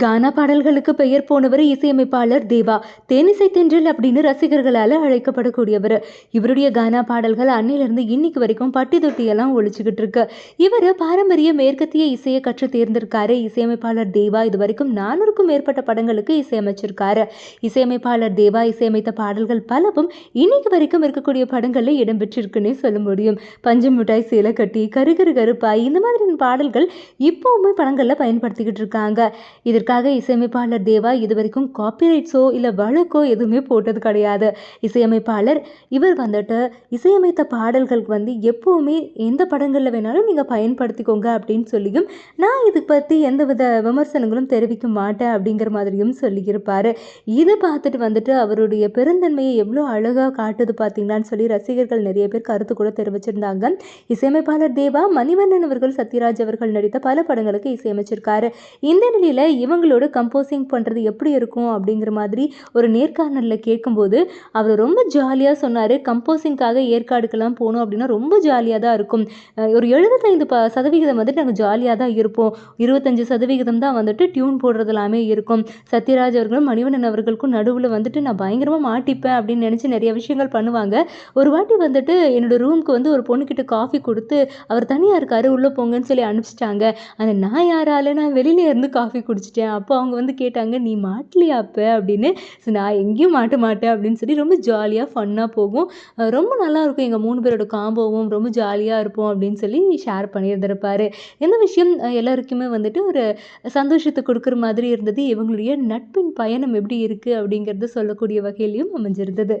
கானா பாடல்களுக்கு பெயர் போனவர் இசையமைப்பாளர் தேவா. தேனிசை தென்றல் அப்படின்னு ரசிகர்களால் அழைக்கப்படக்கூடியவர். இவருடைய கானா பாடல்கள் அன்னிலிருந்து இன்னைக்கு வரைக்கும் பட்டி தொட்டியெல்லாம் ஒழிச்சுக்கிட்டு இருக்கு. இவர் பாரம்பரிய மேற்கத்திய இசையை கற்று தேர்ந்திருக்காரு. இசையமைப்பாளர் தேவா இது வரைக்கும் நானூறுக்கும் மேற்பட்ட படங்களுக்கு இசையமைச்சிருக்காரு. இசையமைப்பாளர் தேவா இசையமைத்த பாடல்கள் பலவும் இன்னைக்கு வரைக்கும் இருக்கக்கூடிய படங்களில் இடம்பெற்றிருக்குன்னே சொல்ல முடியும். பஞ்சு மிட்டாய் சேலை கட்டி கருகரு கருப்பாய் இந்த மாதிரியான பாடல்கள் இப்போவுமே படங்களில் பயன்படுத்திக்கிட்டு இருக்காங்க. இது இதற்காக இசையமைப்பாளர் தேவா இது வரைக்கும் காப்பிரைட்ஸோ இல்லை வழக்கோ எதுவுமே போட்டது கிடையாது. இசையமைப்பாளர் இவர் வந்துட்டு இசையமைத்த பாடல்களுக்கு வந்து எப்போவுமே எந்த படங்களில் வேணாலும் நீங்கள் பயன்படுத்திக்கோங்க அப்படின்னு சொல்லியும் நான் இது பற்றி எந்தவித விமர்சனங்களும் தெரிவிக்க மாட்டேன் அப்படிங்கிற மாதிரியும் சொல்லியிருப்பார். இதை பார்த்துட்டு வந்துட்டு அவருடைய பெருந்தன்மையை எவ்வளோ அழகாக காட்டுது பார்த்தீங்களான்னு சொல்லி ரசிகர்கள் நிறைய பேர் கருத்து கூட தெரிவிச்சிருந்தாங்க. இசையமைப்பாளர் தேவா மணிவண்ணன் அவர்கள் சத்யராஜ் அவர்கள் நடித்த பல படங்களுக்கு இசையமைச்சிருக்காரு. இந்த நிலையில் இவங்களோட கம்போசிங் பண்ணுறது எப்படி இருக்கும் அப்படிங்கிற மாதிரி ஒரு நேர்காணலில் கேட்கும்போது அவர் ரொம்ப ஜாலியாக சொன்னார் கம்போசிங்காக ஏற்காடுக்கெல்லாம் போகணும் அப்படின்னா ரொம்ப ஜாலியாக தான் இருக்கும். ஒரு எழுபத்தைந்து ப சதவிகிதம் வந்துட்டு நாங்கள் ஜாலியாக தான் இருப்போம். இருபத்தஞ்சி சதவிகிதம் தான் வந்துட்டு டியூன் போடுறது எல்லாமே இருக்கும். சத்யராஜ் அவர்களும் மணிவண்ணன் அவர்களுக்கும் நடுவில் வந்துட்டு நான் பயங்கரமாக மாட்டிப்பேன் அப்படின்னு நினச்சி நிறைய விஷயங்கள் பண்ணுவாங்க. ஒரு வாட்டி வந்துட்டு என்னோடய ரூமுக்கு வந்து ஒரு பொண்ணுக்கிட்ட காஃபி கொடுத்து அவர் தனியாக இருக்காரு உள்ளே போங்கன்னு சொல்லி அனுப்பிச்சிட்டாங்க. ஆனால் நான் யாரால நான் வெளியில இருந்து காஃபி குடிச்சிட்டு வச்சேன் அப்போ அவங்க வந்து கேட்டாங்க நீ மாட்டலையா அப்போ? அப்படின்னு. ஸோ நான் எங்கேயும் மாட்ட மாட்டேன் அப்படின்னு சொல்லி ரொம்ப ஜாலியாக ஃபன்னாக போகும். ரொம்ப நல்லாயிருக்கும் எங்கள் மூணு பேரோட காம்போவும் ரொம்ப ஜாலியாக இருப்போம் அப்படின்னு சொல்லி ஷேர் பண்ணியிருந்திருப்பார். இந்த விஷயம் எல்லாருக்குமே வந்துட்டு ஒரு சந்தோஷத்தை கொடுக்குற மாதிரி இருந்தது. இவங்களுடைய நட்பின் பயணம் எப்படி இருக்குது அப்படிங்கிறத சொல்லக்கூடிய வகையிலையும் அமைஞ்சிருந்தது.